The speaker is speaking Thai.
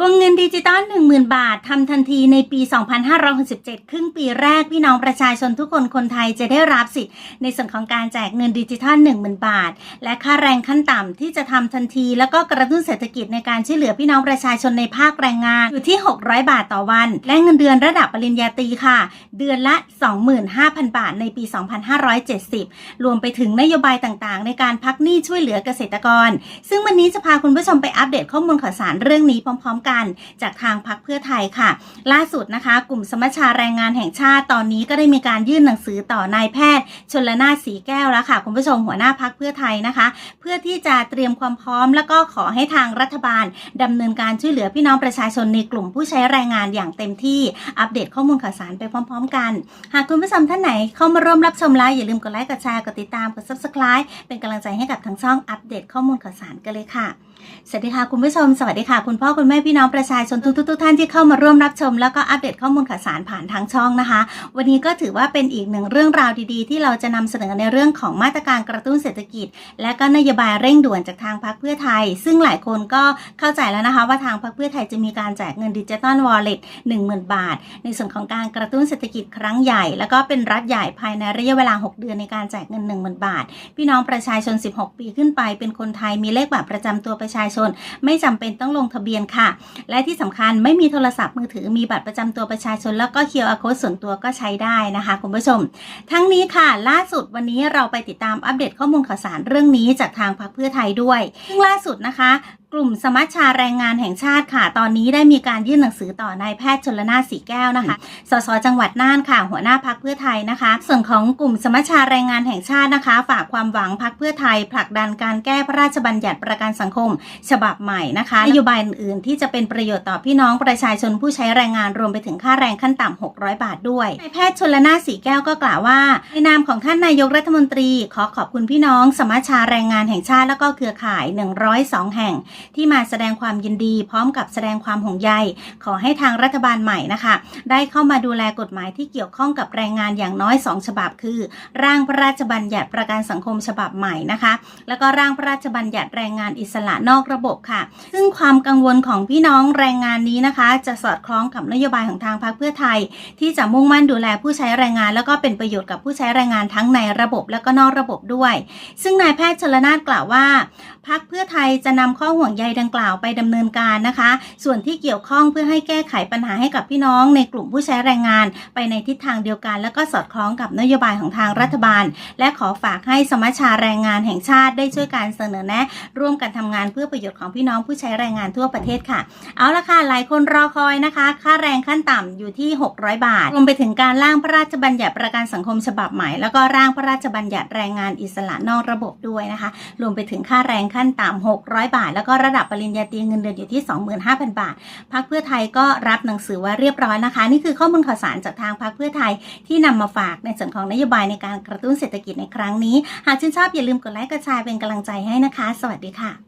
วงเงินดิจิตอล10,000 บาททำทันทีในปี 2567 ครึ่งปีแรก พี่น้องประชาชนทุกคนคนไทยจะได้รับสิทธิ์ในส่วนของการแจกเงินดิจิทัล10,000 บาท และค่าแรงขั้นต่ำที่จะทำทันที แล้วก็กระตุ้นเศรษฐกิจในการช่วยเหลือพี่น้องประชาชนในภาคแรงงานอยู่ที่ 600 บาทต่อวัน และเงินเดือนระดับปริญญาตรีค่ะ เดือนละ 25,000 บาทในปี 2570 รวมไปถึงนโยบายต่างๆ ในการพักหนี้ช่วยเหลือเกษตรกร ซึ่งวันนี้จะพาคุณผู้ชมไปอัปเดตข้อมูลข่าวสารเรื่องนี้พร้อมๆกันจากทางพักเพื่อไทยค่ะ ล่าสุดนะคะ กลุ่มสมัชชาแรงงานแห่งชาติตอนนี้ก็ได้มีการยื่นหนังสือต่อนายแพทย์ ชนละนาสีแก้วแล้วค่ะคุณผู้ชมหัวหน้าพักเพื่อไทยนะคะ เพื่อที่จะเตรียมความพร้อม แล้วก็ขอให้ทางรัฐบาลดำเนินการช่วยเหลือพี่น้องประชาชนในกลุ่มผู้ใช้แรงงานอย่างเต็มที่อัปเดตข้อมูลข่าวสารไปพร้อม ๆ กัน หากคุณผู้ชมท่านไหนเข้ามาร่วมรับชมแล้วอย่าลืมกดไลค์กดแชร์กดติดตามกด subscribe เป็นกำลังใจให้กับทางช่องอัปเดตข้อมูลข่าวสารกันเลยค่ะสวัสดีค่ะคุณผู้ชมสวัสดีค่ะคุณพ่อคุณแม่พี่น้องประชาชนทุกๆทุกท่านที่เข้ามาร่วมรับชม แล้วก็อัปเดตข้อมูลข่าวสารผ่านทางช่องนะคะ วันนี้ก็ถือว่าเป็นอีกหนึ่งเรื่องราวดีๆ ที่เราจะนำเสนอในเรื่องของมาตรการกระตุ้นเศรษฐกิจ และก็นโยบายเร่งด่วนจากทางพรรคเพื่อไทย ซึ่งหลายคนก็เข้าใจแล้วนะคะ ว่าทางพรรคเพื่อไทยจะมีการแจกเงินดิจิตอลวอลเล็ต10,000บาท ในส่วนของการกระตุ้นเศรษฐกิจครั้งใหญ่ แล้วก็เป็นรัฐใหญ่ภายในระยะเวลา 6 เดือนในการแจกเงิน10,000 บาท พี่น้องประชาชน 16 ปีขึ้นไป เป็นคนไทยมีเลขบัตรประจำตัวประชาชน ไม่จำเป็นต้องลงทะเบียนค่ะและที่สำคัญไม่มีโทรศัพท์มือถือมีบัตรประจำตัวประชาชน แล้วก็ QR code ส่วนตัวก็ใช้ได้นะคะ คุณผู้ชม ทั้งนี้ค่ะ ล่าสุดวันนี้เราไปติดตามอัปเดตข้อมูลข่าวสารเรื่องนี้จากทางพรรคเพื่อไทยด้วยซึ่งล่าสุดนะคะกลุ่มสมัชชาแรงงานแห่งชาติค่ะ ตอนนี้ได้มีการยื่นหนังสือต่อนายแพทย์ชนละนาถสีแก้วนะคะ สสจังหวัดน่านค่ะ หัวหน้าพักเพื่อไทยนะคะ ส่วนของกลุ่มสมัชชาแรงงานแห่งชาตินะคะ ฝากความหวังพักเพื่อไทย ผลักดันการแก้พระราชบัญญัติประกันสังคม ฉบับใหม่นะคะนโยบายอื่นๆ ที่จะเป็นประโยชน์ต่อพี่น้องประชาชนผู้ใช้แรงงานรวมไปถึงค่าแรงขั้นต่ำ600 บาทด้วยนายแพทย์ชนละนาถสีแก้วก็กล่าวว่าในนามของท่านนายกรัฐมนตรี ขอขอบคุณพี่น้อง สมัชชาแรงงานแห่งชาติแล้วก็เครือข่าย 102 แห่งที่มาแสดงความยินดีพร้อมกับแสดงความห่วงใย ขอให้ทางรัฐบาลใหม่นะคะ ได้เข้ามาดูแลกฎหมายที่เกี่ยวข้องกับแรงงานอย่างน้อย 2 ฉบับ คือ ร่างพระราชบัญญัติประกันสังคมฉบับใหม่นะคะ แล้วก็ร่างพระราชบัญญัติแรงงานอิสระนอกระบบค่ะ ซึ่งความกังวลของพี่น้องแรงงานนี้นะคะ จะสอดคล้องกับนโยบายของทางพรรคเพื่อไทย ที่จะมุ่งมั่นดูแลผู้ใช้แรงงาน แล้วก็เป็นประโยชน์กับผู้ใช้แรงงานทั้งในระบบและก็นอกระบบด้วย ซึ่งนายแพทย์ชลนาถกล่าวว่าพักเพื่อไทยจะนำข้อห่วงใยดังกล่าวไปดำเนินการนะคะ ส่วนที่เกี่ยวข้องเพื่อให้แก้ไขปัญหาให้กับพี่น้องในกลุ่มผู้ใช้แรงงาน ไปในทิศทางเดียวกัน แล้วก็สอดคล้องกับนโยบายของทางรัฐบาล และขอฝากให้สมัชชาแรงงานแห่งชาติได้ช่วยการเสนอแนะ ร่วมกันทำงานเพื่อประโยชน์ของพี่น้องผู้ใช้แรงงานทั่วประเทศค่ะ เอาละค่ะหลายคนรอคอยนะคะ ค่าแรงขั้นต่ำอยู่ที่ 600 บาท รวมไปถึงการร่างพระราชบัญญัติประกันสังคมฉบับใหม่ แล้วก็ร่างพระราชบัญญัติแรงงานอิสระนอกระบบด้วยนะคะ รวมไปถึงค่าแรงขั้นต่ำ600 บาท แล้วก็ระดับปริญญาตรีเงินเดือนอยู่ที่ 25,000 บาทพักเพื่อไทยก็รับหนังสือว่าเรียบร้อยนะคะ นี่คือข้อมูลข่าวสารจากทางพักเพื่อไทยที่นำมาฝากในส่วนของนโยบายในการกระตุ้นเศรษฐกิจในครั้งนี้ หากชื่นชอบอย่าลืมกดไลค์กดแชร์เป็นกำลังใจให้นะคะ สวัสดีค่ะ